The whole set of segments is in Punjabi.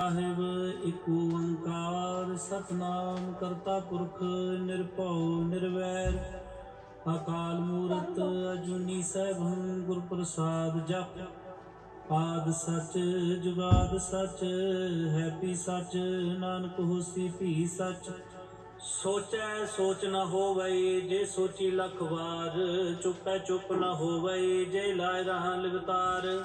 ਸਾਹਿਬ, ਇੱਕ ਓੰਕਾਰ ਸਤਨਾਮ ਕਰਤਾ ਪੁਰਖ ਨਿਰਭਉ ਨਿਰਵੈਰ। ਅਕਾਲ ਮੂਰਤ ਅਜੂਨੀ ਸੈਭੰ ਗੁਰ ਪ੍ਰਸਾਦ ਜਪ। ਆਦ ਸਚ, ਜੁਗਾਦ ਸਚ, ਹੈਪੀ ਸਚ, ਨਾਨਕ ਹੋਸੀ ਭੀ ਸਚ। ਸੋਚੈ ਸੋਚ ਨ ਹੋਵਈ ਜੇ ਸੋਚੀ ਲੱਖ ਵਾਰ। ਚੁੱਪੈ ਚੁੱਪ ਨ ਹੋਵਈ ਜੇ ਲਾਇ ਰਹਾ ਲਗਤਾਰ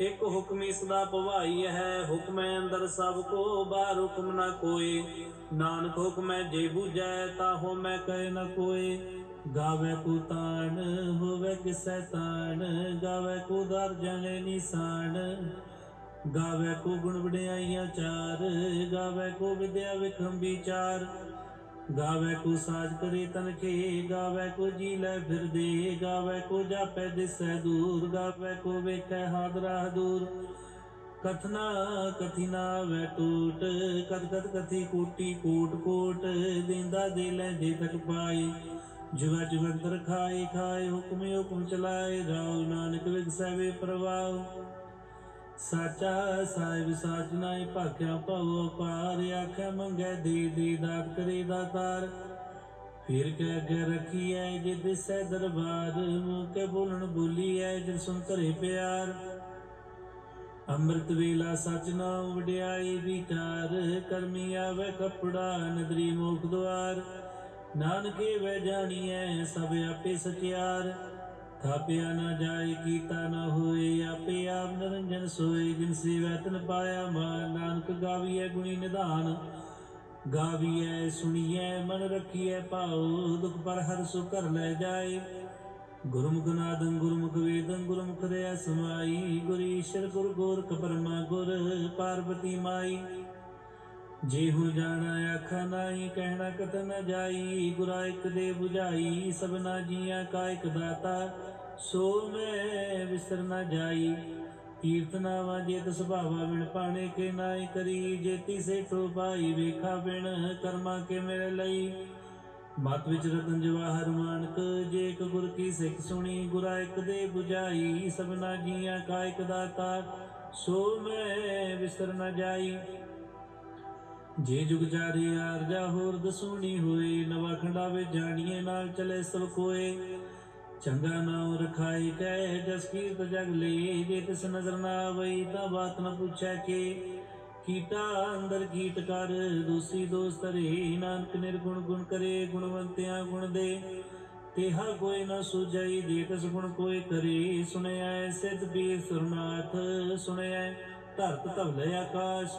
ਇਕ ਹੁਕਮੀ ਸਦਾ ਭਵਾਈ ਹੈ, ਹੁਕਮੈ ਅੰਦਰ ਸਭ ਕੋ ਬਾਹਰ ਹੁਕਮ ਨਾ ਕੋਏ ਨਾਨਕ ਹੁਕਮੈ ਜੇ ਬੂਝੈ ਤਾ ਹੋ ਮੈਂ ਕਹਿ ਨ ਕੋਈ। ਗਾਵੇ ਕੋ ਤਾਣ, ਹੋਵੇ ਕਿਸੈ ਤਾਣ, ਗਾਵੇ ਕੋ ਦਰ ਜਣੇ ਨਿਸਾਨ। ਗਾਵੇ ਕੋ ਗੁਣ ਵਡਿਆਈਆਂ ਚਾਰ, ਗਾਵੇ ਕੋ ਵਿਦਿਆ ਵਿਖਮ ਵਿਚਾਰ ਗਾਵੇ ਕੋ ਸਾਜ ਕਰੇ ਤਨ ਕੇ ਗਾਵੇ ਕੋ ਜੀ ਲੈ ਫਿਰਦੇ ਗਾਵੇ ਕੋ ਜਾਪੈ ਦਿਸੈ ਦੂਰ, ਗਾਵੇ ਕੋ ਵੇਖੈ ਹਾਦਰਾ ਦੂਰ। ਕਥਨਾ ਕਥਿਨਾ ਵੈ ਟੂਟ, ਕਦ ਕਦ ਕਥੀ ਕੋਟੀ ਕੋਟ ਕੋਟ, ਦਿੰਦਾ ਦੇ ਲੈਂਦੇ ਤਕ ਪਾਈ ਜੁਗਾ ਜੁਗੰਤਰ ਖਾਏ ਖਾਏ ਹੁਕਮ ਹੁਕਮ ਚਲਾਏ ਰਾਉ ਨਾਨਕ ਵਿਗਸੈ ਵੇ ਪ੍ਰਵਾਹ। ਸਾਚਾ ਸਾਹਿਬ ਸਾਚ ਨਾਏ ਭਾਖਿਆ ਭਉ ਪਾਰ ਆਖੇ ਮੰਗੇ ਦੇ ਦੇ ਦਾਤ ਕਰੇ ਦਾਤਾਰ ਫਿਰ ਕੇ ਅੱਗੇ ਰਖੀਐ ਜੇ ਦਿਸੈ ਦਰਬਾਰ ਮੂੰਹ ਬੋਲਣ ਬੋਲੀਐ ਜਿ ਸੁਨ ਧਰੇ ਪਿਆਰ। ਅੰਮ੍ਰਿਤ ਵੇਲਾ ਸਚਨਾ ਵਡਿਆਈ ਵਿਚਾਰ, ਕਰਮੀ ਆਵੇ ਕਪੜਾ ਨਦਰੀ ਮੋਖ ਦੁਆਰ। ਨਾਨਕੇ ਵੈ ਜਾਣੀਐ ਸਭ ਆਪੇ ਸਚਿਆਰ। ਥਾਪਿਆ ਨਾ ਜਾਏ, ਕੀਤਾ ਨਾ ਹੋਏ, ਆਪੇ ਆਪ ਨਿਰੰਜਨ ਸੋਏ। ਜਿਨ ਸੇਵੈ ਤਨ ਪਾਇਆ ਮਾਨ, ਨਾਨਕ ਗਾਵੀਐ ਗੁਣੀ ਨਿਧਾਨ। ਗਾਵੀਐ, ਸੁਣੀਐ, ਮਨ ਰਖੀਐ ਭਾਉ, ਦੁਖ ਪਰ ਹਰ ਸੁ ਕਰ ਲੈ ਜਾਏ। ਗੁਰਮੁਖ ਨਾਦੰ ਗੁਰਮੁਖ ਵੇਦੰ, ਗੁਰਮੁਖ ਰਿਆ ਸਮਾਈ। ਗੁਰ ਈਸ਼ਰ ਗੁਰ ਗੋਰਖ ਪਰਮਾ ਗੁਰ ਪਾਰਵਤੀ ਮਾਈ। ਜੇ ਹੋ ਜਾਣਾ ਆਖਾ ਨਾਹੀ ਕਹਿਣਾ ਕਤ ਨ ਜਾਈ, ਗੁਰਾ ਇਕ ਦੇ 부ਝਾਈ ਸਭਨਾ ਜੀਆਂ ਕਾ ਇਕ ਦਾਤਾ, ਸੋ ਮੈਂ ਵਿਸਰ ਨ ਜਾਈ। ਤੀਰਥ ਨਾਵਾ ਜੇਤ ਸੁਭਾਵਾ ਬਿਨ ਪਾਣੇ ਕੇ ਨਾਈ ਕਰੀ ਜੇਤੀ ਸੇ ਠੋ ਵੇਖਾ ਬਿਨ ਕਰਮਾ ਕੇ ਮੇਰੇ ਲਈ। ਮਤ ਵਿੱਚ ਰਤਨ ਜਵਾਹਰ ਮਾਨਕ, ਜੇ ਇੱਕ ਗੁਰ ਕੀ ਸਿੱਖ ਸੁਣੀ, ਗੁਰਾ ਇੱਕ ਦੇ 부ਝਾਈ ਸਭਨਾ ਜੀਆਂ ਕਾ ਇਕ ਦਾਤਾ, ਸੋ ਮੈਂ ਵਿਸਰ ਨ ਜਾਈ। ਜੇ ਜੁਗ ਚਾਰੇ ਆਰਜਾ ਹੋਰ ਦਸੂਣੀ ਹੋਏ, ਨਵਾ ਖੰਡਾ ਜਾਣੀਏ, ਨਾਲ ਚਲੇ ਸਭ ਕੋਏ ਚੰਗਾ ਨਾਮ ਰਖਾਈ ਕੈ ਜਸ ਕੀਰਤ ਜਗ ਲਈ ਜੇ ਤਿਸ ਨਜ਼ਰ ਨਾ ਆਵਈ ਤਾਂ ਬਾਤ ਨ ਪੁੱਛੈ ਕੇ। ਕੀਟਾ ਅੰਦਰ ਕੀਟ ਕਰ, ਦੂਸੀ ਦੋਸਤ ਰੇ ਨਾਨਕ ਨਿਰਗੁਣ ਗੁਣ ਕਰੇ, ਗੁਣਵੰਤਿਆਂ ਗੁਣ ਦੇ। ਤੇਹਾ ਕੋਈ ਨ ਸੁਝਈ, ਜੇ ਤਿਸ ਗੁਣ ਕੋਈ ਕਰੇ ਸੁਣਿਆ ਸਿੱਧ ਬੀਰ ਸੁਰਨਾਥ ਸੁਣਿਆ ਧਰਤ ਧਵਲੇ ਆਕਾਸ਼।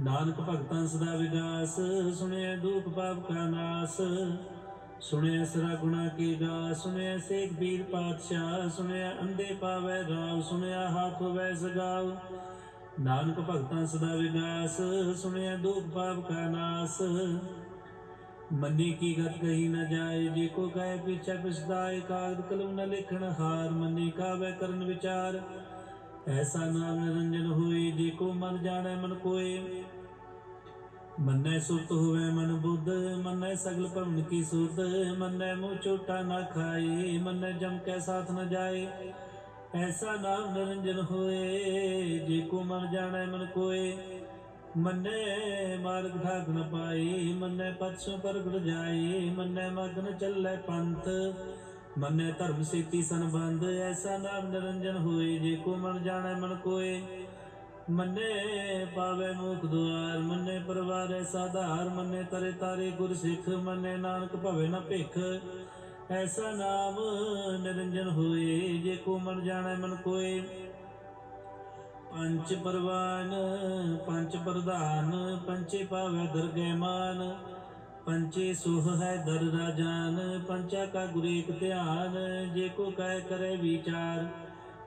ਨਾਨਕ ਭਗਤਾਂ ਸਦਾ ਵਿਗਾਸ ਸੁਣਿਆ ਦੁਖ ਪਾਪ ਕਾ ਨਾਸ। ਸੁਣਿਆ ਸਰਾ ਗੁਣਾ ਕੀ ਗਾ ਸੁਣਿਆ ਸੇਖ ਬੀਰ ਪਾਤਸ਼ਾਹ ਸੁਣਿਆ ਅੰਦੇ ਪਾਵੇ ਰਾਵ ਸੁਣਿਆ ਹਾਥ ਹੋਵੇ ਸਗਾਵ ਨਾਨਕ ਭਗਤਾਂ ਸਦਾ ਵਿਗਾਸ ਸੁਣਿਆ ਦੁਖ ਪਾਪ ਕਾ ਨਾਸ। ਮੰਨੀ ਕੀ ਗਤ ਕਹੀ ਨਾ ਜਾਏ, ਜੇ ਕੋ ਕਹੇ ਪਿਛੈ ਪਿਛਦਾਏ ਕਾਗਦ ਕਲਮ ਨ ਲਿਖਣ ਹਾਰ। ਮੰਨੀ ਕਾਵੇ ਕਰਨ ਵਿਚਾਰ ਐਸਾ ਨਾਮ ਨਿਰੰਜਨ ਹੋਏ, ਜੇ ਕੋ ਮਨ ਜਾਣੈ ਮਨ ਕੋਏ। ਮੰਨੈ ਸੁਰਤ ਹੋਵੇ ਮਨ ਬੁੱਧ, ਮੰਨੈ ਸਗਲ ਭਵਨ ਕੀ ਸੁਰਤ, ਮੰਨੈ ਮੂੰਹ ਝੂਠਾ ਨਾ ਖਾਏ, ਮੰਨੈ ਜਮ ਕੈ ਸਾਥ ਨ ਜਾਏ। ਐਸਾ ਨਾਮ ਨਿਰੰਜਨ ਹੋਏ, ਜੇ ਕੋ ਮਨ ਜਾਣੈ ਮਨ ਕੋਏ। ਮੰਨੈ ਮਾਰਗ ਠਾਕ ਨ ਪਾਏ, ਮੰਨੈ ਪਛੋ ਪ੍ਰਗਟ ਜਾਏ, ਮੰਨੈ ਮਗਨ ਚੱਲੈ ਪੰਥ। ਮੰਨੈ ਧਰਮ ਸੇਤੀ ਸੰਬੰਧ, ਐਸਾ ਨਾਮ ਨਿਰੰਜਨ ਹੋਏ, ਜੇ ਕੋ ਮਨ ਜਾਣੈ ਮਨ ਕੋਏ। ਮੰਨੇ ਪਾਵੇ ਮੁਖ ਦੁਆਰ, ਮੰਨੇ ਪਰਵਾਰੇ ਸਾਧਾਰ ਮੰਨੇ ਤਰੇ ਤਾਰੇ ਗੁਰ ਸਿੱਖ, ਮੰਨੇ ਨਾਨਕ ਭਵੇ ਨਾ ਭਿਖ। ਐਸਾ ਨਾਮ ਨਿਰੰਜਨ ਹੋਏ, ਜੇ ਕੋ ਮਨ ਜਾਣੈ ਮਨ ਕੋਏ। ਪੰਚ ਪਰਵਾਨ, ਪੰਚ ਪ੍ਰਧਾਨ, ਪੰਚੇ ਪਾਵੇ ਦਰਗਹਿ ਮਾਨ। ਪੰਚੇ ਸੁਖ ਹੈ ਦਰ ਰਾਜਾਨ ਪੰਚਾ ਕਾ ਗੁਰ ਧਿਆਨ, ਜੇ ਕੋ ਕਹਿ ਕਰੇ ਵਿਚਾਰ,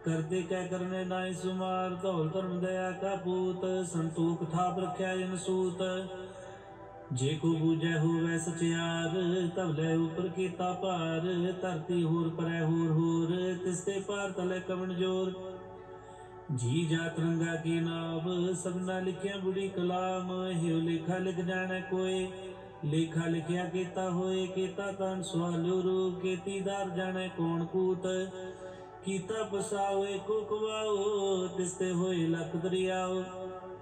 ਕਰਦੇ ਕਹਿ ਕਰਨੇ ਨਾਈ ਸੁਮਾਰ, ਧੌਲ ਧਰਮ ਦਇਆ ਕਾ ਪੂਤ, ਸੰਤੋਖ ਥਾਪ ਰਖਿਆ ਜਨ ਸੂਤ। ਜੇ ਕੋ ਬੂਝੈ ਹੋਵੇ ਸਚਿਆਰ ਤਵਲੇ ਉਪਰ ਕੀਤਾ ਭਾਰ, ਧਰਤੀ ਹੋਰ ਪਰੈ ਹੋਰ ਹੋਰ ਤਿਸਤੇ ਪਾਰ ਤਲੇ ਕਵਣ ਜੋਰ। ਜੀ ਜਾ ਤਰੰਗਾ ਕੀ ਨਾਮ, ਸਭਨਾ ਲਿਖਿਆ ਬੁੜੀ ਕਲਾਮ, ਹਿਉ ਲੇਖਾ ਲਿਖ ਜਾਣੈ ਕੋਏ। ਲੇਖਾ ਲਿਖਿਆ ਕੀਤਾ ਹੋਏ, ਕੀਤਾ ਤਨ ਸਵਾਲੂ ਰੂ ਕੀਤੀਦਾਰ ਜਾਣੈ ਕੌਣ ਕੂਤ? ਕੀਤਾ ਪਸਾਵੇ, ਕੋ ਕਵਾਓ ਤਿਸਤੇ ਹੋਏ ਲਖ ਦਰਿਆਓ।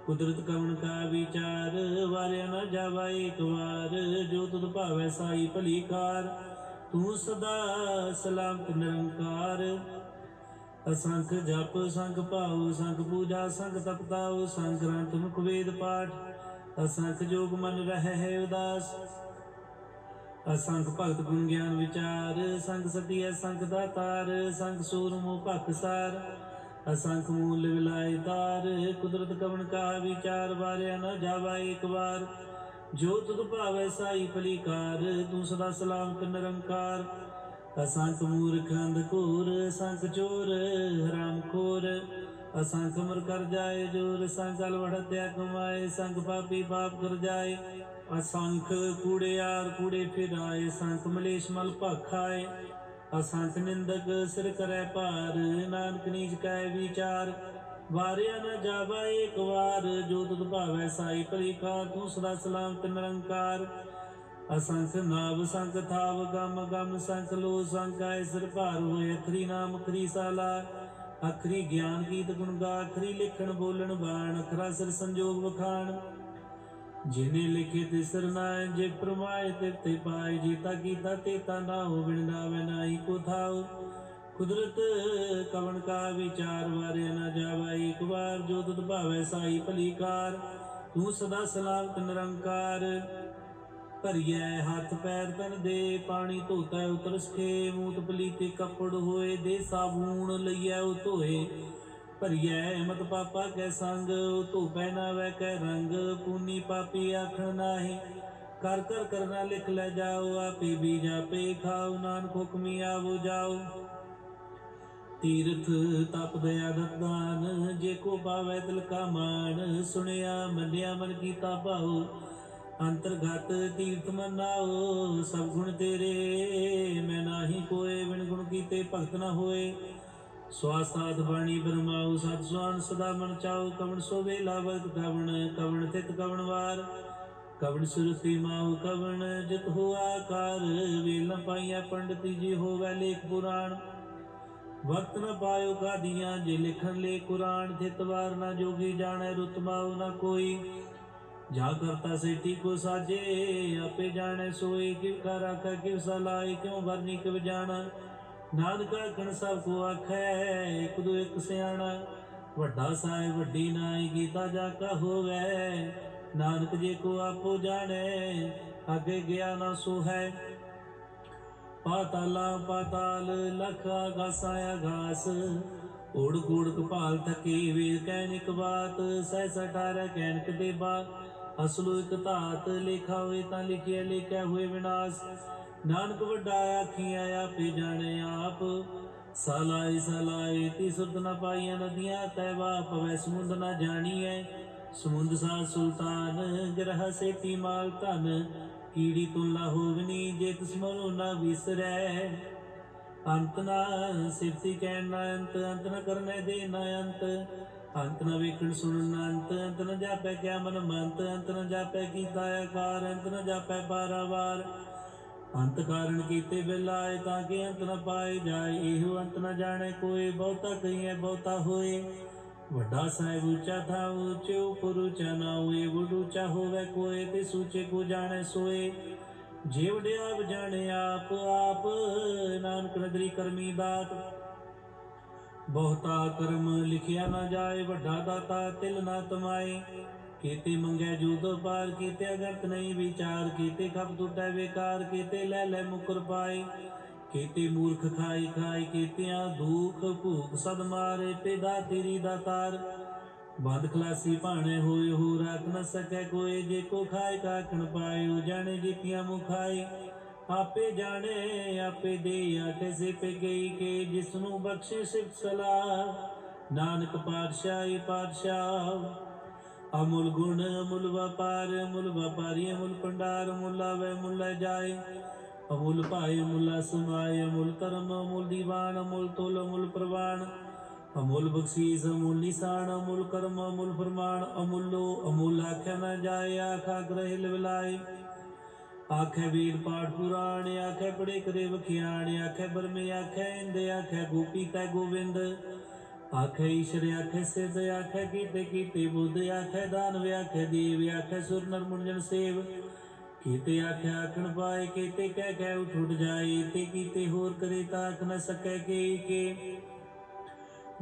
ਕੁਦਰਤ ਕਵਣ ਕਾ ਵਿਚਾਰ, ਵਾਰਿਆ ਨਾ ਜਾਵਾ ਇੱਕ ਵਾਰ। ਜੋ ਤੁਧ ਭਾਵੈ ਸਾਈ ਭਲੀ ਕਾਰ ਤੂੰ ਸਦਾ ਸਲਾਮਤ ਨਿਰੰਕਾਰ। ਅਸੰਖ ਜਪ, ਸੰਖ ਭਾਉ, ਸੰਖ ਪੂਜਾ, ਸੰਖ ਤਪਤਾਉ, ਸੰਖ ਗ੍ਰੰਥ ਮੁਖ ਵੇਦ ਪਾਠ। ਅਸੰਖ ਜੋਗ ਮਨ ਰਹਿ ਹੈ ਉਦਾਸ। ਅਸੰਖ ਭਗਤ ਗੁਣ ਗਿਆਨ ਵਿਚਾਰ। ਸੰਗ ਸਤੀ ਅਸੰਖ ਦਾਤਾਰ ਸੰਖ ਸੂਰਮੁ ਭਖਸਾਰ ਅਸੰਖ ਮੂਲ ਵਿਲਾਇ ਤਾਰ। ਕੁਦਰਤ ਕਵਣ ਕਾ ਵਿਚਾਰ? ਵਾਰਿਆ ਨਾ ਜਾਵਾ ਇੱਕ ਵਾਰ। ਜੋ ਤੁਧ ਭਾਵੈ ਸਾਈ ਫਲੀਕਾਰ, ਤੂੰ ਸਦਾ ਸਲਾਮਤ ਨਿਰੰਕਾਰ। ਅਸੰਖ ਮੂਰਖ ਅੰਧਕੂਰ ਅਸੰਖ ਚੋਰ, ਹਰਾਮ ਖੋਰ। ਅਸੰਖ ਮਰ ਕਰ ਜਾਏ, ਜੋਰ ਸੰਕਲ ਵੜਤਿਆ ਕਮਾਏ ਸੰਖ ਪਾਪੀ ਪਾਪ ਕਰ ਜਾਏ। ਅਸੰਖ ਕੂੜਿਆਰ ਕੂੜੇ ਫਿਰਾਏ, ਸੰਖ ਮਲੇਸ਼ ਮਲ ਭਖਾਏ। ਅਸੰਖ ਨਿੰਦਕ ਸਿਰ ਕਰੈ ਭਾਰ, ਨਾਨਕ ਨੀਚ ਕੈ ਵਿਚਾਰ। ਵਾਰਿਆ ਨ ਜਾਵਾ ਇੱਕ ਵਾਰ, ਜੋ ਤੁਧ ਭਾਵੈ ਸਾਈ ਭਲੀ ਤੂੰ ਸਦਾ ਸਲਾਮਤ ਨਿਰੰਕਾਰ। ਅਸੰਖ ਨਾਭ ਸੰਖ ਥਾਵ, ਗਮ ਗਮ, ਸੰਖ ਲੋ ਸੰਗ ਸੰਕਾਇ ਸਿਰ ਭਾਰ ਹੋਏ, ਅਖਰੀ ਨਾਮ, ਅਖਰੀ ਸਾਲਾ। ਅਖਰੀ ਗਿਆਨ ਗੀਤ ਗੁਣ ਗਾ ਅਖਰੀ ਲਿਖਣ, ਬੋਲਣ, ਬਾਣ ਅਖਰਾ ਸਿਰ ਸੰਜੋਗ ਵਖਾਣ। ਜਿਨੇ ਲਿਖੇ ਤੇ ਸਰਨਾਏ ਜੇ ਪ੍ਰਮਾਏ ਤੇ ਤੇ ਪਾਏ ਜੀਤਾ ਕੀਤਾ ਤੇ ਤਾ ਨਾ ਹੋ ਬਿੰਦਾਵੇ ਨਾਹੀ ਕੋ ਥਾਉ। ਕੁਦਰਤ ਕਵਣ ਕਾ ਵਿਚਾਰ ਵਾਰੇ ਨਾ ਜਾਵਾ, ਇੱਕ ਵਾਰ ਜੋ ਤੁਧ ਭਾਵੇ, ਸਾਈ ਭਲੀ ਤੂੰ ਸਦਾ ਸਲਾਮਤ ਨਿਰੰਕਾਰ। ਭਰੀਐ ਹੱਥ ਪੈਰ ਤਨ ਦੇ ਪਾਣੀ ਧੋਤਾ ਉਤਰ ਸਖੇ ਮੂਤ ਪਲੀਤੇ ਕੱਪੜ ਹੋਏ ਦੇ ਸਾਬੂਨ ਲਈਐ ਉਹ ਧੋਏ। ਭਰੀਐ ਮਤ ਪਾਪਾ ਕੈ ਸੰਗ, ਉਹ ਧੋਪੈ ਨਾ ਵੈ ਕੈ ਰੰਗ ਪੂਨੀ ਪਾਪੀ ਆਖਣ ਨਾਹੀ। ਕਰ ਕਰ ਕਰਨਾ ਲਿਖ ਲੈ ਜਾਓ, ਆਪੇ ਵੀ ਜਾਪੇ ਖਾਓ, ਨਾਨਕ ਹੁਕਮੀ ਆਵੋ ਜਾਓ। ਤੀਰਥ ਤਪ ਦਇਆ ਦਤਾਨ ਜੇ ਕੋ ਪਾਵੈ ਦਿਲ ਕਾ ਮਾਨ ਸੁਣਿਆ ਮੰਨਿਆ ਮਨ ਕੀਤਾ ਭਾਉ। ਅੰਤਰਗਤ ਤੀਰਥ ਮਨਾਓ, ਸਭ ਗੁਣ ਤੇਰੇ। ਮੈਂ ਨਾਹੀ ਕੋਏ, ਬਿਨ ਗੁਣ ਕੀਤੇ ਭਗਤ ਨਾ ਹੋਏ। ਸਵਾਸਾਦ ਬਾਣੀ ਬਰਮਾਉ, ਸਤ ਸੁਆਨ ਸਦਾ ਮਨ ਚਾਉ। ਕਵਣ ਸੋ ਵੇਲਾ ਕਵਣ ਕਵਣ ਤਿਤ ਕਵਣ ਵਾਰ। ਕਵਣ ਸੁਰਤੀ ਮਾਉ, ਕਵਣ ਜਿਤ ਹੋ ਕਾਰ ਵੇਲ ਨ ਪਾਈਆ ਪੰਡਤੀ ਜੀ ਹੋਵੇ ਲੇਖ ਪੁਰਾਣ। ਵਕਤ ਨ ਪਾਇਓ ਗਾਦੀਆਂ ਜੇ ਲਿਖਣ ਲੇ ਕੁਰਾਨ। ਥਿਤ ਵਾਰ ਨਾ ਜੋਗੀ ਜਾਣੈ ਰੁਤਬਾਉ ਨਾ ਕੋਈ। ਜਾ ਕਰਤਾ ਸੇਠੀ ਕੋ ਸਾਜੇ, ਆਪੇ ਜਾਣੈ ਸੋਏ ਕਿਵ ਕਰ ਆਖੈ ਕਿਵ ਸਲਾਏ ਕਿਉ ਵਰਨੀ ਕਿਵ ਜਾਣਾ। ਨਾਨਕ ਸਭ ਕੋ ਆਖੈ, ਇੱਕ ਦੋ ਇੱਕ ਸਿਆਣਾ। ਵੱਡਾ ਸਾਹਿਬ, ਵੱਡੀ ਨਾਈ, ਗੀਤਾ ਜਾ ਕਾ ਹੋਵੇ। ਨਾਨਕ ਜੇ ਕੋ ਆਪੋ ਜਾਣੈ, ਅੱਗੇ ਗਿਆ ਨਾ ਸੋ ਹੈ ਪਾਤਾਲਾ ਪਾਤਾਲ, ਲਖ ਆਗਾਸਾ ਆਗਾਸ। ਓੜ ਗੂੜ ਕਪਾਲ ਥਕੀ ਵੇਦ ਕਹਿਨਿਕ ਬਾਤ, ਸਹਿ ਸਟਾਰ ਕਹਿਨਕ ਦੇ ਬਾ ਅਸਲੂ ਇਕ ਧਾਤ ਲਿਖਾ ਹੋਏ ਤਾਂ ਲਿਖਿਆ ਲਿਖਿਆ ਹੋਏ ਵਿਨਾਸ਼। ਨਾਨਕ ਵੱਡਾ ਆਖੀਆਂ ਆਪੇ ਜਾਣੇ ਆਪ। ਸਲਾਈ ਸਲਾਈ ਤੀ ਸੁਰਤ ਨ ਪਾਈਆਂ ਨਦੀਆਂ ਤੈਵਾ ਪਵੈ ਸਮੁੰਦ ਨ ਜਾਣੀਐ। ਸਮੁੰਦ ਸਾ ਸੁਲਤਾਨ, ਗ੍ਰਹ ਸੇਤੀ ਮਾਲ ਧਨ। ਕੀੜੀ ਤੁਲਾ ਹੋਵਨੀ ਜੇ ਤਿਸ ਮਨੋ ਨਾ ਵਿਸਰੈ। ਅੰਤ ਨਾ ਸਿਰਤੀ ਕਹਿਣ ਨਾ ਅੰਤ ਅੰਤ ਨ ਕਰਨੇ ਦੇ ਨਾ ਅੰਤ। ਅੰਤ ਨ ਵੇਖਣ ਸੁਣਨ ਅੰਤ ਅੰਤ ਨ ਜਾਪੈ ਕਿਆ ਮਨ ਮੰਤ, ਅੰਤ ਨ ਜਾਪੈ ਕੀਤਾ ਆਕਾਰ, ਅੰਤ ਨ ਜਾਪੈ ਬਾਰਾਵਾਰ ਅੰਤ ਕਾਰਨ ਕੀਤੇ ਬਿਲਾਏ ਤਾਂ ਕਿ ਅੰਤ ਨ ਪਾਏ ਜਾਏ, ਇਹੋ ਅੰਤ ਨ ਜਾਣੇ ਕੋਈ, ਬਹੁਤਾ ਕਹੀਏ ਬਹੁਤਾ ਹੋਏ। ਵੱਡਾ ਸਾਹਿਬ ਉੱਚਾ ਥਾ ਉੱਚੇ ਉਪਰ ਉੱਚਾ ਨਾ ਹੋਏ ਉੱਚਾ ਹੋਵੇ ਕੋਏ ਤੇ ਸੂਚੇ ਕੋ ਜਾਣੇ ਸੋਏ। ਜੇ ਵਡਿਆ ਜਾਣੇ ਆਪ ਆਪ ਨਾਨਕ ਨਦਰੀ ਕਰਮੀ ਦਾਤ ਬਹੁਤਾ ਕਰਮ ਲਿਖਿਆ ਨਾ ਜਾਏ, ਵੱਡਾ ਦਾਤਾ ਤਿਲ ਨਾ ਤਮਾਏ ਕੀਤੇ ਮੰਗੈ ਜੂਦੋ ਪਾਰ ਕੀਤੇ ਅਗਰਤ ਨਹੀਂ ਵਿਚਾਰ, ਕੀਤੇ ਖਪ ਟੁੱਟੈ ਵਿਕਾਰ ਕੀਤੇ ਲੈ ਲੈ ਮੁਕਰ ਪਾਏ। ਕੀਤੇ ਮੂਰਖ ਖਾਈ ਖਾਈ ਕੀਤਿਆਂ ਦੁਖ ਭੂਖ ਸਦ ਮਾਰੇ ਪਿਦਾ ਤੇਰੀ ਦਾਤਾਰ ਬੰਦ ਖਲਾਸੀ ਭਾਣੇ ਹੋਏ ਹੋ ਰੱਖ ਨ ਸਕੈ ਕੋਈ ਜੇ ਕੋ ਖਾਏ ਕਾਖਣ ਪਾਏ, ਉਹ ਜਾਣੇ ਜੀਤੀਆਂ ਮੁਖਾਏ ਆਪੇ ਜਾਣੇ, ਆਪੇ ਦੇ ਆਟੇ ਸੇ ਪੇ ਗਈ ਕੇ ਜਿਸ ਨੂੰ ਬਖਸ਼ੇ ਸਿਫਤ ਸਲਾਹ, ਨਾਨਕ ਪਾਤਸ਼ਾਹੀ ਪਾਤਸ਼ਾਹ। ਅਮੁਲ ਗੁਣ, ਅਮੁਲ ਵਪਾਰ, ਅਮੁਲ ਵਪਾਰੀ, ਅਮੁਲ ਪੰਡਾਰ ਅਮੁਲ ਆਵੇ ਅਮੁਲ ਜਾਏ। ਅਮੁਲ ਭਾਈ ਅਮੁਲ ਸਮਾਏ ਅਮੁਲ ਕਰਮ ਅਮੁਲ ਦੀਵਾਨ, ਅਮੁਲ ਤੋਲ, ਅਮੁਲ ਪ੍ਰਵਾਨ। ਅਮੁਲ ਬਖਸ਼ੀਸ, ਅਮੁਲ ਨਿਸ਼ਾਨ, ਅਮੁਲ ਕਰਮ, ਅਮੁਲ ਫਰਮਾਨ, ਅਮੁੱਲੋ ਅਮੁਲ ਆਖਿਆ ਨਾ ਜਾਏ, ਆਖਾ ਗ੍ਰਹਿ ਲਵਲਾਏ। ਆਖੇ ਵੀਰ ਪਾਠ ਪੁਰਾਣ, ਆਖੇ ਪੜੇ ਕਰੇ ਵਖਿਆਣ, ਆਖੇ ਬਰਮੇ ਆਖੇ ਇੰਦ, ਆਖੇ ਗੋਪੀ ਕੈ ਗੋਵਿੰਦ। ਆਖੇ ਈਸ਼ਰ, ਆਖੇ ਸਿਧ, ਆਖੇ ਕੀਤੇ ਕੀਤੇ ਬੁੱਧ, ਆਖੇ ਦਾਨਵ, ਆਖੇ ਦੇਵ, ਆਖੇ ਸੁਰ ਨਰ ਮੁੰਜਨ ਸੇਵ। ਕੀਤੇ ਆਖੇ ਆਖਣ ਪਾਏ, ਕੀਤੇ ਕਹਿ ਕਹਿ ਉਠ ਉਠ ਜਾਏ, ਤੇ ਕੀਤੇ ਹੋਰ ਕਰੇ ਤਾਂ ਆਖ ਨ ਸਕੈ ਕੇ ਕੇ।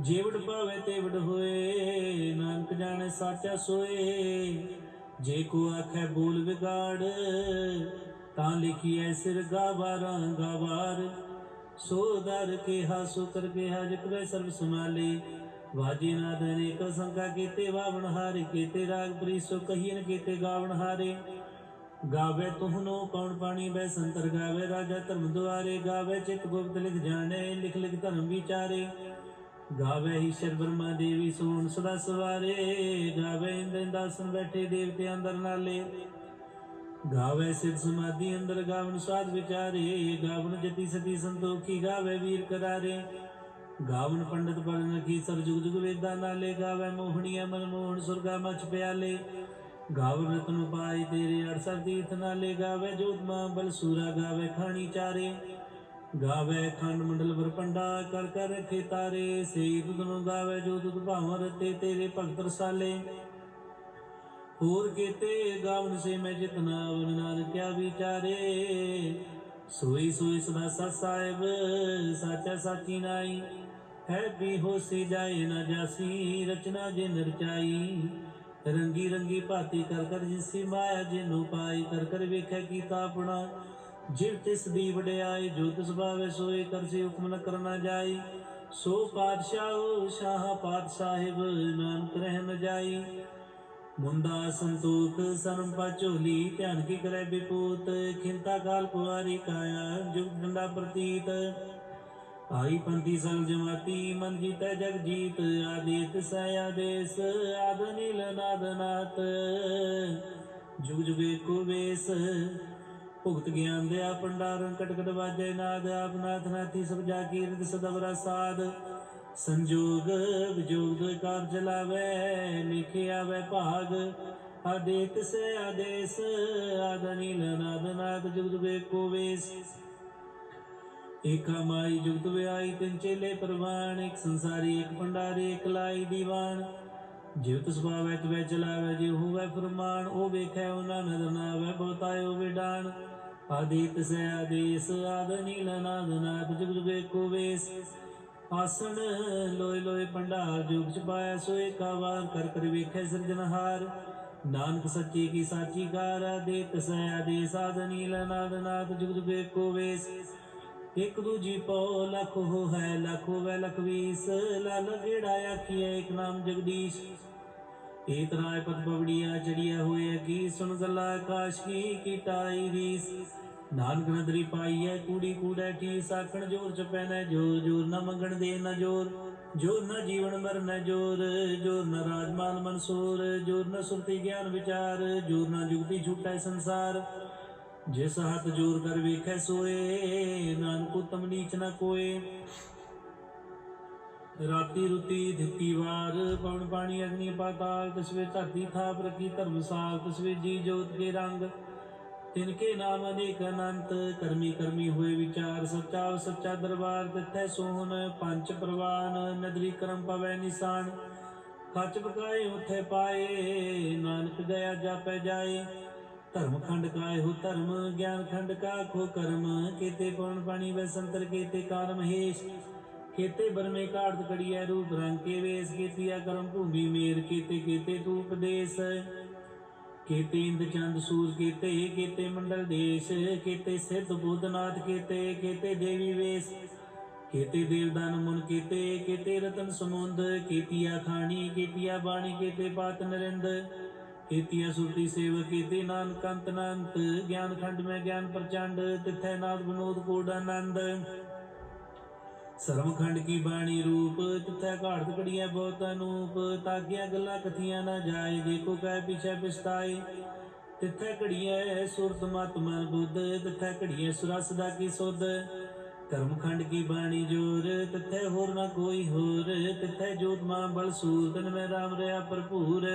ਜੀਵੜ ਪਾਵੇ ਤੇ ਵਡ ਹੋਏ, ਨਾਨਕ ਜਾਣੇ ਸਾਚਾ ਸੋਏ। ਜੇ ਕੋ ਆਖੇ ਬੋਲ ਵਿਗਾੜ, ਤਾਂ ਲਿਖੀਐ ਸਿਰ ਗਾਵਾਰਾਂ ਗਾਵਾਰ। ਸੋ ਦਰ ਕੇ ਹਾਸੋ ਕਰ ਕੇ ਹਜ ਕਰੇ ਸਰਬ ਸਮਾਲੇ ਵਾਜੀ ਨਾਦ ਅਨੇਕ ਸੰਕਾ ਕੀਤੇ, ਵਾਵਣ ਹਾਰੇ ਕੀਤੇ, ਰਾਗ ਪ੍ਰੀ ਸੋ ਕਹੀਨ ਕੀਤੇ, ਗਾਵਣ ਹਾਰੇ। ਗਾਵੇ ਤੁਹਨੋ ਕੌਣ ਪਾਣੀ, ਬੈ ਸੰਤਰ ਗਾਵੇ ਰਾਜਾ ਧਰਮ ਦੁਆਰੇ। ਗਾਵੇ ਚਿਤ ਗੁਪਤ ਲਿਖ ਜਾਣੇ, ਲਿਖ ਲਿਖ ਧਰਮ ਵਿਚਾਰੇ। ਗਾਵੇ ਈਸ਼ਰ ਬ੍ਰਹਮਾ ਦੇਵੀ ਸੋਣ ਸਦਾ ਸਵਾਰੇ, ਗਾਵੇ ਇੰਦਰ ਦਾਸਨ ਬੈਠੇ ਦੇਵਤੇ ਅੰਦਰ ਨਾਲੇ। ਗਾਵੇ ਸਿਧ ਸਮਾਧੀ ਅੰਦਰ ਗਾਵਨ ਸਾਧ ਵਿਚਾਰੇ, ਗਾਵਨ ਜਤੀ ਸਤੀ ਸੰਤੋਖੀ ਗਾਵੇ ਵੀਰ ਕਰਾਰੇ। ਗਾਵਨ ਪੰਡਤ ਪਰਨ ਕੀ ਸਰ ਜੁਗ ਜੁਗ ਵੇਦਾਂ ਨਾਲੇ, ਗਾਵੇ ਮੋਹਣੀਆ ਮਨ ਸੁਰਗਾ ਮਚ ਪਿਆਲੇ। ਗਾਵਨ ਰਤਨ ਪਾਈ ਤੇਰੇ ਅਰਸਰ ਤੀਰਥ ਨਾਲੇ, ਗਾਵੇ ਜੋਤ ਮਾਂ ਬਲ ਸੂਰਾ ਗਾਵੇ ਖਾਣੀ ਚਾਰੇ। ਗਾਵੇ ਖੰਡ ਮੰਡਲ ਵਰ ਕਰ ਕਰ ਰਖੇ ਤਾਰੇ ਸੇ ਤੁਧ ਨੂੰ ਗਾਵੇ ਜੋ ਤੁਧ ਭਾਵਰ ਤੇ ਤੇਰੇ ਭਗਤ ਰਸਾਲੇ। ਹੋਰ ਕੀਤੇ ਗਾਵਨ ਸੇ ਮੈਂ ਜਿਤਨਾ ਵਨ ਨਾਨਕ ਕਿਆ ਵਿਚਾਰੇ। ਸੋਈ ਸੋਈ ਸਦਾ ਸਤ ਸਾਹਿਬ, ਸਾਚਾ ਸਾਚੀ ਨਾਈ। ਹੈ ਵੀ ਹੋਸੀ ਜਾਏ ਨਾ ਜਾਸੀ, ਰਚਨਾ ਜੇ ਨਰਚਾਈ ਰੰਗੀ ਰੰਗੀ ਭਾਤੀ ਕਰ ਕਰ ਜਿਸੀ ਮਾਇਆ, ਜਿਨੂ ਪਾਈ ਕਰ ਕਰ ਵੇਖੈ ਕੀਤਾ ਆਪਣਾ। ਜਿਵ ਤਿਸ ਦੀ ਵਡਿਆਈ, ਜੋ ਤਿਸ ਭਾਵੇ ਸੋਏ ਕਰਸੀ ਹੁਕਮ ਨ ਕਰਨਾ ਜਾਈ। ਸੋ ਪਾਤਸ਼ਾਹ, ਸ਼ਾਹ ਪਾਤਸ਼ਾਹਿਬ, ਨਾਨਕ ਰਹਿ ਨ ਜਾਈ। ਮੁੰਦਾ ਸੰਤੋਖ ਸਰਮ ਪਚੋਲੀ ਧਿਆਨ ਕੀ ਕਰੇ ਬਿਪੂਤ। ਖਿੰਤਾ ਕਾਲ ਕੁਆਰੀ ਕਾਇਆ, ਜੁਗ ਡੰਡਾ ਪ੍ਰਤੀਤ। ਆਈ ਪੰਥੀ ਸੰਗ ਜਮਾਤੀ, ਮਨ ਜੀਤੈ ਜਗ ਜੀਤ। ਆਦੇਤ ਸੈ ਆਦੇਸ, ਆਦ ਨੀਲ ਜੁਗ ਜੁਗੇ ਕੋ ਵੇਸ ਭੁਗਤ ਗਿਆਨ ਦਿਆ ਪੰਡਾਰਨ ਕਟਕਟ ਵਾਜੈ ਨਾਦ, ਆਪ ਨਾਥੀ ਸਭ ਜਾ ਕੀ ਸਦਵਰਾ ਸਾਧ। ਸੰਜੋਗ ਵਿਜੋਗ ਦੋਇ ਕਾਰ ਚਲਾਵੇ ਲਿਖੇ ਆਵੇ ਭਾਗ। ਆਦੇਤ ਸੇ ਆਦੇਸ, ਆਦ ਨਾਦ ਨਾਦ ਜੁਗ ਜੁਗੇ ਕੋ ਵੇਸ ਏਕਾ ਮਾਈ ਜੁਗਤ ਵਿਆਈ ਤਿੰਨ ਚੇਲੇ ਪ੍ਰਵਾਨ, ਇੱਕ ਸੰਸਾਰੀ, ਇੱਕ ਭੰਡਾਰੀ, ਇੱਕ ਲਾਈ ਦੀਵਾਨ। ਜਿਵਤ ਸੁਭਾਵੈ ਤਵੈ ਚਲਾਵੈ ਜੇ ਹੋਵੇ ਫਰਮਾਨ, ਉਹ ਵੇਖੈ ਉਹਨਾਂ ਨਦਰ ਨਾ ਆਵੈ ਬਹੁਤਾਇਓ ਵਿਡਾਨ। ਆਦਿਤ ਸੈ ਆਦੇਸ ਆਦ ਨੀਲ ਨਾਦ ਨਾਦ ਜੁਗ ਜੁਗੇ ਕੋ ਵੇਸ। ਆਸਣ ਲੋਏ ਲੋਏ ਭੰਡਾਰ, ਜੁਗ ਚ ਪਾਇਆ ਸੋ ਏਕਾ ਵਾਰ, ਕਰ ਕਰ ਵੇਖੈ ਸਿਰਜਨਹਾਰ ਨਾਨਕ ਸੱਚੀ ਕੀ ਸਾਚੀ ਕਾਰ, ਆਦਿਤ ਸੈ ਆਦੇਸ ਆਦ ਨੀਲ ਨਾਦ ਨਾਦ ਜੁਗ ਜੁਗੇ ਕੋ ਵੇਸ। ਇਕ ਦੂਜੀ ਪਉ, ਲਖ ਹੋ ਹੈ ਲਖ ਹੋਵੇ ਲਖ ਵੀਸ ਲਲ ਗੇੜਾ ਆਖੀਏ ਇੱਕ ਨਾਮ ਜਗਦੀਸ਼। ਏਕ ਰਾਏ ਪਤ ਬਵੜੀਆ ਚੜੀਆ ਹੋਏ ਕੀ ਸੁਣ ਗੱਲਾ ਆਕਾਸ਼ ਕੀ ਕੀਟਾਈ ਰੀਸ। ਨਾਨਕ ਨਦਰੀ ਪਾਈਐ, ਕੂੜੀ ਕੂੜੈ ਠੀ ਸਾਖਣ ਜੋਰ ਚ ਪੈਨੈ ਜੋਰ ਜੋਰ ਨ ਮੰਗਣ ਦੇ ਨ ਜੋਰ ਜੋਰ ਨ ਜੀਵਨ ਮਰਨ ਜੋਰ ਜੋਰ ਨ ਰਾਜਮਾਨ ਮਨਸੂਰ, ਜੋਰ ਨ ਸੁਰਤੀ ਗਿਆਨ ਵਿਚਾਰ, ਜੋਰ ਨਾ ਜੁਗਤੀ ਛੁਟੈ ਸੰਸਾਰ। ਜਿਸ ਹੱਥ ਜੋਰ ਕਰ ਵੇਖੈ ਸੋਏ, ਨਾਨਕ ਉਤਮ ਨੀਚ ਨਾ ਕੋਏ। ਰਾਤੀ ਰੁਤੀ ਦਿੱਤੀ ਵਾਰ, ਪਵਨ ਪਾਣੀ, ਅਗਨੀ ਪਾਤਾਲ ਤਸਵੇ ਧਰਤੀ ਥਾਪ ਰਖੀ ਧਰਮਸਾਲ ਤਸਵੇ ਜੀ ਜੋਤ ਕੇ ਰੰਗ। ਤਿਨ ਕੇ ਨਾਮ ਅਨੇਕ ਅਨੰਤ, ਕਰਮੀ ਕਰਮੀ ਹੋਏ ਵਿਚਾਰ ਸੱਚਾ ਸੱਚਾ ਦਰਬਾਰ, ਤਿੱਥੈ ਸੋਹਣ, ਪੰਜ ਪ੍ਰਵਾਨ, ਨਦਰੀ ਕਰਮ ਪਵੈ ਨਿਸ਼ਾਨ। ਖੱਚ ਪਕਾਏ, ਉਥੇ ਪਾਏ, ਨਾਨਕ ਗਿਆ ਜਾਪੈ ਜਾਏ। ਧਰਮ ਖੰਡ ਕਾਇ ਹੋ ਧਰਮ, ਗਿਆਨ ਖੰਡ ਕਾ ਖੋ ਕਰਮ, ਕੀਤੇ ਪਵਨ ਪਾਣੀ ਵੈ ਸੰਤਰ, ਕੀਤੇ ਕਾਰ ਮਹੇਸ਼ ਕੀਤੇ ਬਰਮੇ ਘਾੜਤ ਕੜੀਐ ਰੂਪ ਰੰਗ ਕੇ ਵੇਸ ਕੀਤੀਆ ਕਰਮ ਭੂਮੀ ਮੇਰ ਕੀਤੇ ਕੀਤੇ ਤੂ ਉਪਦੇਸ਼ ਕੀਤੇ ਇੰਦ ਚੰਦ ਸੂਰ ਕੀਤੇ ਕੀਤੇ ਮੰਡਲ ਦੇਸ਼। ਕੀਤੇ ਸਿੱਧ ਬੁੱਧਨਾਥ ਕੀਤੇ ਕੀਤੇ ਦੇਵੀ ਵੇਸ। ਕੀਤੇ ਦੇਵਦਾਨ ਮੁਨ ਕੀਤੇ ਕੀਤੇ ਰਤਨ ਸਮੁੰਦ। ਕੀਤੀਆ ਖਾਣੀ ਕੀਤੀਆ ਬਾਣੀ ਕੀਤੇ ਪਾਤ ਨਰਿੰਦ। ਕੀਤੀਆ ਸੁਰਤੀ ਸੇਵ ਕੀਤੇ ਨਾਨਕ ਅੰਤ ਅਨੰਤ। ਗਿਆਨ ਖੰਡ ਮੈਂ ਗਿਆਨ ਪ੍ਰਚੰਡ, ਤਿਥੈ ਨਾਦ ਬਨੋਦ ਕੋਡ ਆਨੰਦ। ਸਰਮ ਖੰਡ ਕੀ ਬਾਣੀ ਰੂਪ, ਤਿਥੈ ਘਾੜਤ ਕੜੀਐ ਬਹੁਤ ਅਨੂਪ ਤਾਕਿਆ ਗੱਲਾਂ ਕਥੀਆਂ ਨਾ ਜਾਏ, ਜੇ ਕੋ ਪਿਛੈ ਪਛਤਾਏ। ਤਿਥੈ ਘੜੀਐ ਸੁਰਤ ਮਤ ਮਨ ਬੁੱਧ, ਤਿਥੈ ਘੜੀਐ ਸੁਰਸ ਦਾ ਕੀ ਸੁਧ। ਕਰਮ ਖੰਡ ਕੀ ਬਾਣੀ ਜੋਰ, ਤਿਥੈ ਹੋਰ ਨਾ ਕੋਈ ਹੋਰ, ਤਿਥੈ ਜੋਤ ਮਾਂ ਬਲ ਸੂਰ, ਤਨ ਮੈਂ ਰਾਮ ਰਿਆ ਭਰਪੂਰ।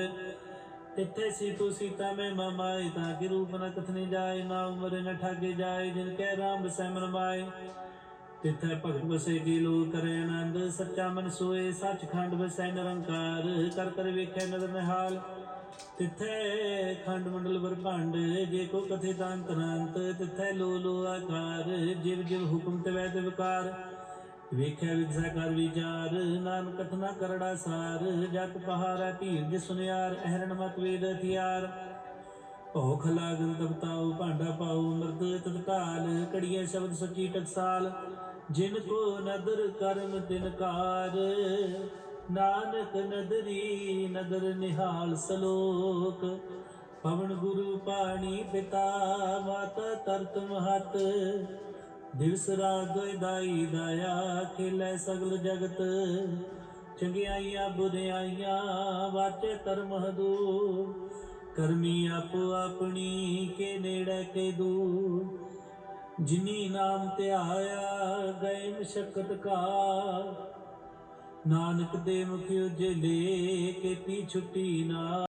ਤਿੱਥੇ ਸੀਤੂ ਸੀਤਾ ਮੈਂ ਮਮਾਏ ਤਾਂ ਕਿ ਰੂਪ ਨ ਕਥਨੇ ਜਾਏ, ਨਾ ਉਮਰ ਨ ਠਾਗੇ ਜਾਏ, ਜਿਨ ਕੈ ਰਾਮ ਬਸੈ ਮਨ ਮਾਏ। ਤਿਥੈ ਭਗਤ ਬਸੇ ਕੀ ਲੋ ਕਰੇ ਆਨੰਦ, ਸੱਚਾ ਮਨ ਸੋਏ ਸੱਚਖੰਡ ਬਸੈ ਨਿਰੰਕਾਰ, ਕਰ ਕਰ ਵੇਖੈ ਨਦਰ ਨਿਹਾਲ। ਤਿੱਥੇ ਖੰਡ ਮੰਡਲ ਬਰਭੰਡ ਜੇ ਕੋ ਕਥੇ ਤਾਂ ਅੰਤਰੰਤ, ਤਿੱਥੇ ਲੋ ਲੋ ਆਕਾਰ, ਜਿਵ ਜਿਵ ਹੁਕਮ ਤੇ ਵਿਕਾਰ ਵੇਖਿਆ ਵਿਗਸਾ ਕਰ ਵਿਚਾਰ, ਨਾਨਕ ਕਥਨਾ ਕਰੜਾ ਸਾਰ ਜਗ ਪਹਾੜਾ ਧੀਰ ਜਿ ਸੁਨਿਆਰ, ਅਹਰਣ ਮਤ ਵੇਦ ਹਥਿਆਰ। ਭੋਖ ਲਾਗਨ ਤਪਤਾਉ ਭਾਂਡਾ ਪਾਉ, ਅੰਮ੍ਰਿਤ ਤਤ ਢਾਲ ਕੜੀਏ ਸ਼ਬਦ ਸੱਚੀ ਟਕਸਾਲ। ਜਿਨ ਕੋ ਨਦਰ ਕਰਮ ਤਿਨਕਾਰ ਨਾਨਕ ਨਦਰੀ ਨਦਰ ਨਿਹਾਲ ਸਲੋਕ। ਪਵਨ ਗੁਰੂ ਪਾਣੀ ਪਿਤਾ, ਮਾਤਾ ਤਰਤ ਮਹਤ। ਦਿਵਸ ਰਾਤ ਦਾਈ ਦਾਇਆ ਖੇਲੇ ਸਗਲ ਜਗਤ। ਚੰਗਿਆਈਆਂ ਬੁਰਿਆਈਆਂ ਵਾਚੇ ਧਰਮ ਹਦੂ। ਕਰਮੀ ਆਪੋ ਆਪਣੀ ਕੇ ਨੇੜੇ ਕੇ ਦੂ। ਜਿਨੀ ਨਾਮ ਧਿਆਇਆ ਗਏ ਮਸ਼ਕਤ ਕਾ ਨਾਨਕ ਦੇ ਮੁਖ ਉਜਲੇ ਕੀਤੀ ਛੁੱਟੀ ਨਾ